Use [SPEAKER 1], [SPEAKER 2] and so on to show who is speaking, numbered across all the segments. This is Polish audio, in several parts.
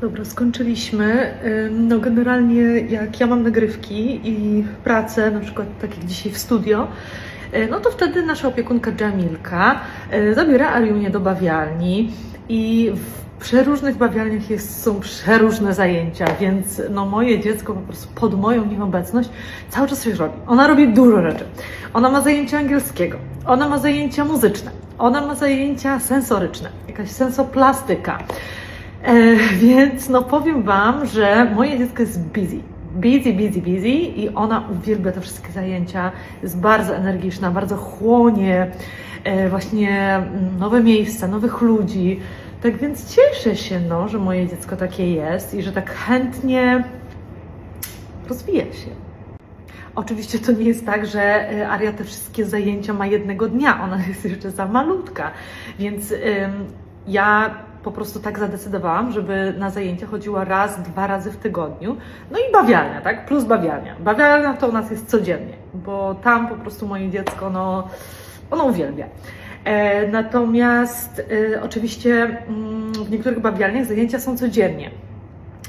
[SPEAKER 1] Dobra, skończyliśmy. No generalnie jak ja mam nagrywki i pracę, na przykład tak jak dzisiaj w studio, y, no to wtedy nasza opiekunka Jamilka y, zabiera Ariunię do bawialni i w przeróżnych bawialniach jest, są przeróżne zajęcia, więc no moje dziecko po prostu pod moją nieobecność cały czas coś robi. Ona robi dużo rzeczy. Ona ma zajęcia angielskiego, ona ma zajęcia muzyczne, ona ma zajęcia sensoryczne, jakaś sensoplastyka. E, więc no powiem Wam, że moje dziecko jest busy. Busy, busy, busy i ona uwielbia te wszystkie zajęcia. Jest bardzo energiczna, bardzo chłonie e, właśnie nowe miejsca, nowych ludzi. Tak więc cieszę się, no, że moje dziecko takie jest i że tak chętnie rozwija się. Oczywiście to nie jest tak, że e, Aria te wszystkie zajęcia ma jednego dnia. Ona jest jeszcze za malutka, więc ym, ja po prostu tak zadecydowałam, żeby na zajęcia chodziła raz, dwa razy w tygodniu. No i bawialnia, tak? Plus bawialnia. Bawialnia to u nas jest codziennie, bo tam po prostu moje dziecko, no, ono uwielbia. E, natomiast e, oczywiście mm, w niektórych bawialniach zajęcia są codziennie.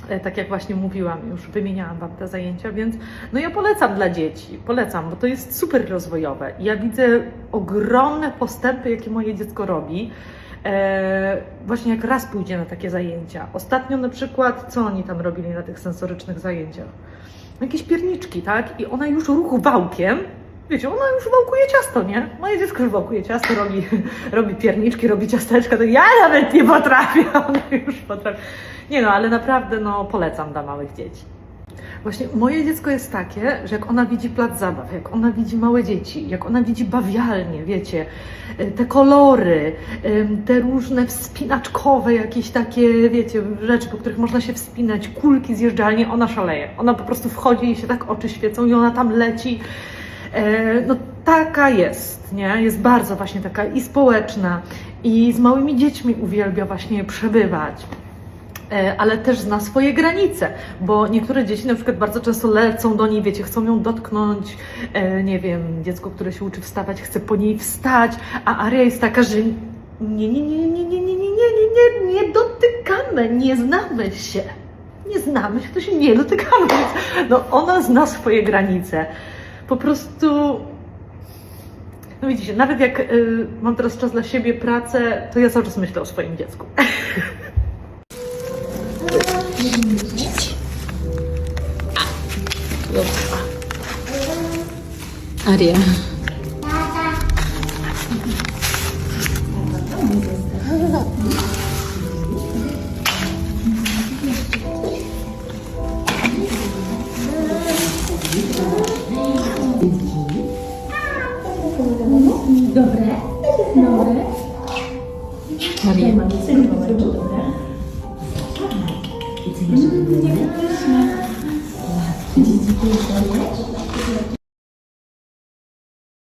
[SPEAKER 1] E, tak jak właśnie mówiłam, już wymieniałam Wam te zajęcia, więc no ja polecam dla dzieci, polecam, bo to jest super rozwojowe. Ja widzę ogromne postępy, jakie moje dziecko robi. E, właśnie jak raz pójdzie na takie zajęcia. Ostatnio na przykład, co oni tam robili na tych sensorycznych zajęciach? Jakieś pierniczki, tak? I ona już ruchu wałkiem, wiecie, ona już wałkuje ciasto, nie? Moje dziecko już wałkuje ciasto, robi, robi pierniczki, robi ciasteczka, to ja nawet nie potrafię, ona już potrafi. Nie no, ale naprawdę no polecam dla małych dzieci. Właśnie moje dziecko jest takie, że jak ona widzi plac zabaw, jak ona widzi małe dzieci, jak ona widzi bawialnie, wiecie, y, te kolory, te różne wspinaczkowe jakieś takie, wiecie, rzeczy, po których można się wspinać, kulki zjeżdżalnie, ona szaleje. Ona po prostu wchodzi i się tak oczy świecą i ona tam leci. E, No taka jest, nie? Jest bardzo właśnie taka i społeczna, i z małymi dziećmi uwielbia właśnie przebywać ale też zna swoje granice, bo niektóre dzieci na przykład bardzo często lecą do niej, wiecie, chcą ją dotknąć, e, nie wiem, dziecko, które się uczy wstawać, chce po niej wstać, a Aria jest taka, że nie, nie, nie, nie, nie, nie, nie, nie, nie, nie, nie dotykamy, nie znamy się. Nie znamy się, to się nie dotykamy. Więc, no ona zna swoje granice. Po prostu no widzicie, nawet jak y, mam teraz czas dla siebie, pracę, to ja cały czas myślę o swoim dziecku.
[SPEAKER 2] 이거
[SPEAKER 3] 봐봐.
[SPEAKER 2] 아리야. Dobre? Dobre? Maria. Мне страшно. Ладно, идите,